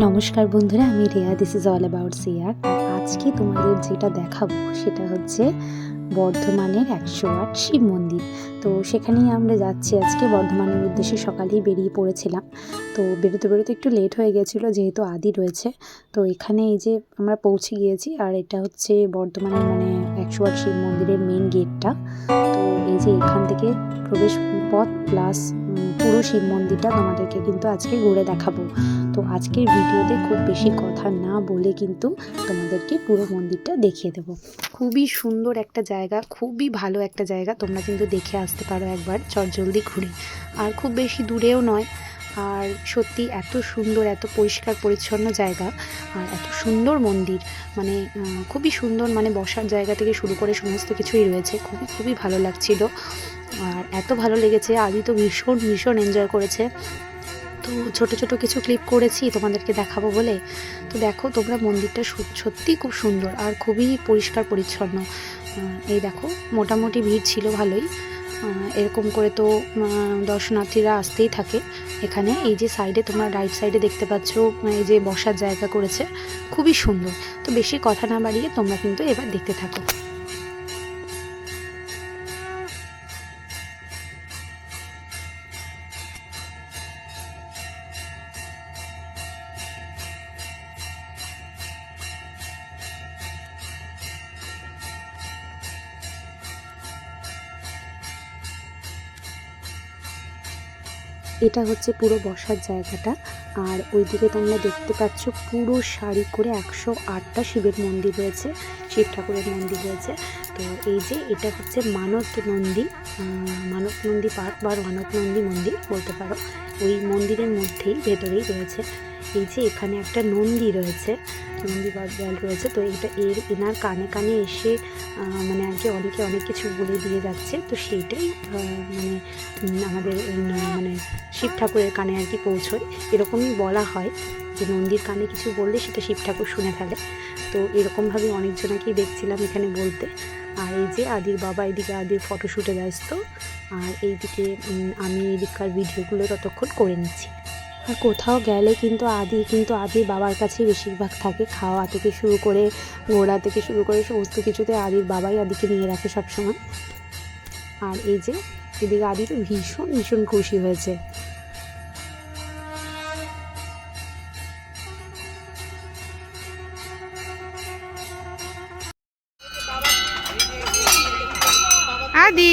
নমস্কার বন্ধুরা, আমি Riya this is all about সিয়ার আজকে তোমাদের যেটা দেখাবো সেটা হচ্ছে বর্ধমানের একশো আট শিব মন্দির। তো সেখানেই আমরা যাচ্ছি আজকে। বর্ধমানের উদ্দেশ্যে সকালেই বেরিয়ে পড়েছিলাম। তো বেরোতে বেরোতে একটু লেট হয়ে গেছিল, যেহেতু আদি রয়েছে। তো এখানে এই যে আমরা পৌঁছে গিয়েছি, আর এটা হচ্ছে বর্ধমানের মানে একশো আট শিব মন্দিরের মেন গেটটা তো এই যে এখান থেকে প্রবেশ পথ প্লাস পুরো শিব মন্দিরটা তোমাদেরকে কিন্তু আজকে ঘুরে দেখাবো। তো আজকের ভিডিওতে খুব বেশি কথা না বলে কিন্তু তোমাদেরকে পুরো মন্দিরটা দেখিয়ে দেব। খুবই সুন্দর একটা জায়গা, খুবই ভালো একটা জায়গা। তোমরা কিন্তু দেখে আসতে পারো একবার চটজলদি ঘুরে। আর খুব বেশি দূরেও নয়। আর সত্যি এত সুন্দর, এত পরিষ্কার পরিচ্ছন্ন জায়গা আর এত সুন্দর মন্দির। মানে খুবই সুন্দর মানে বসার জায়গা থেকে শুরু করে সমস্ত কিছুই রয়েছে। খুবই খুবই ভালো লাগছিল। আর এত ভালো লেগেছে। আদি তো ভীষণ ভীষণ এনজয় করেছে। তো ছোট ছোট কিছু ক্লিপ করেছি তোমাদেরকে দেখাবো বলে। তো দেখো, তোমরা মন্দিরটা সত্যিই খুব সুন্দর আর খুবই পরিষ্কার পরিচ্ছন্ন। এই দেখো, মোটামুটি ভিড় ছিল ভালোই। এরকম করে তো দর্শনার্থীরা আসতেই থাকে এখানে। এই যে সাইডে তোমরা রাইট সাইডে দেখতে পাচ্ছ এই যে বসার জায়গা করেছে, খুবই সুন্দর। তো বেশি কথা না বাড়িয়ে তোমরা কিন্তু এবার দেখতে থাকো। এটা হচ্ছে পুরো বসার জায়গাটা। আর ওইদিকে তোমরা দেখতে পাচ্ছ পুরো শাড়ি করে একশো আটটা শিবের মন্দির রয়েছে, শিব ঠাকুরের মন্দির রয়েছে। তো এই যে এটা হচ্ছে মানত নন্দী মানত নন্দী পার্ক বা মানত নন্দী মন্দির বলতে পারো। ওই মন্দিরের মধ্যেই ভেতরেই রয়েছে। এই যে এখানে একটা নন্দী রয়েছে, নন্দী বা বেল রয়েছে, তো এটা এর এনার কানে কানে এসে মানে আর কি অনেকে অনেক কিছু বলে দিয়ে যাচ্ছে। তো সেইটাই মানে আমাদের মানে শিব ঠাকুরের কানে আর কি পৌঁছয়। এরকমই বলা হয় যে নন্দীর কানে কিছু বললে সেটা শিব ঠাকুর শুনে ফেলে। তো এরকমভাবে অনেকজনাকেই দেখছিলাম এখানে বলতে। আর এই যে আদির বাবা এদিকে আদির ফটোশ্যুটে ব্যস্ত। আর এইদিকে আমি এদিককার ভিডিওগুলো ততক্ষণ করে নিচ্ছি। কোথাও গেলে কিন্তু আদি, কিন্তু আদির বাবার কাছেই বেশিরভাগ থাকে। খাওয়া থেকে শুরু করে ঘোরা থেকে শুরু করে সমস্ত কিছুতে আদির বাবাই আদিকে নিয়ে রাখে সবসময়। আর এই যে, এদিকে আদি তো ভীষণ ভীষণ খুশি হয়েছে। আদি!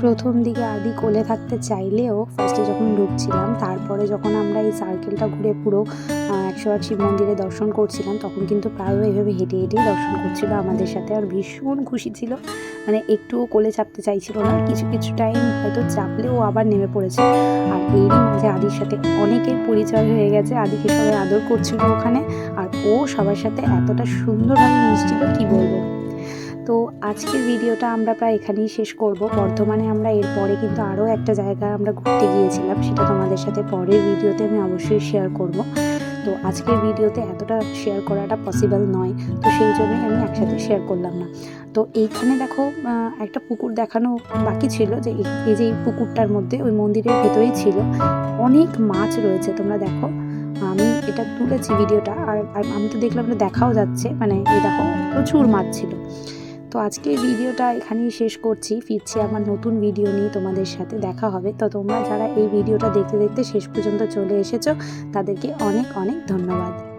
প্রথম দিকে আদি কোলে থাকতে চাইলেও ফার্স্টে যখন ঢুকছিলাম তারপরে যখন আমরা এই সার্কেলটা ঘুরে পুরো একশো আট শিব মন্দিরে দর্শন করছিলাম তখন কিন্তু প্রায়ও এভাবে হেঁটে হেঁটেই দর্শন করছিল আমাদের সাথে। আর ভীষণ খুশি ছিল। মানে একটুও কোলে চাপতে চাইছিল না কিছু কিছু টাইম হয়তো চাপলেও আবার নেমে পড়েছে। আর এরই মাঝে আদির সাথে অনেকের পরিচয় হয়ে গেছে। আদিকে সবাই আদর করছিল ওখানে। আর ও সবার সাথে এতটা সুন্দরভাবে মিশছিল কি বলব? তো আজকের ভিডিওটা আমরা প্রায় এখানেই শেষ করব। বর্ধমানে আমরা এরপরে কিন্তু আরও একটা জায়গায় আমরা ঘুরতে গিয়েছিলাম, সেটা তোমাদের সাথে পরের ভিডিওতে আমি অবশ্যই শেয়ার করব। তো আজকের ভিডিওতে এতটা শেয়ার করাটা পসিবল নয়, তো সেই জন্যই আমি একসাথে শেয়ার করলাম না। তো এইখানে দেখো একটা পুকুর দেখানো বাকি ছিল যে এই- যে এই পুকুরটার মধ্যে, ওই মন্দিরের ভেতরেই ছিল। অনেক মাছ রয়েছে, তোমরা দেখো। আমি এটা তুলেছি ভিডিওটা, আর আমি তো দেখলাম দেখাও যাচ্ছে মানে এই দেখো, প্রচুর মাছ ছিল। তো আজকে ভিডিওটা এখানেই শেষ করছি। ফিরছি আমার নতুন ভিডিও নিয়ে তোমাদের সাথে দেখা হবে। তো তোমরা যারা এই ভিডিওটা দেখতে দেখতে শেষ পর্যন্ত চলে এসেছ, তাদেরকে অনেক অনেক ধন্যবাদ।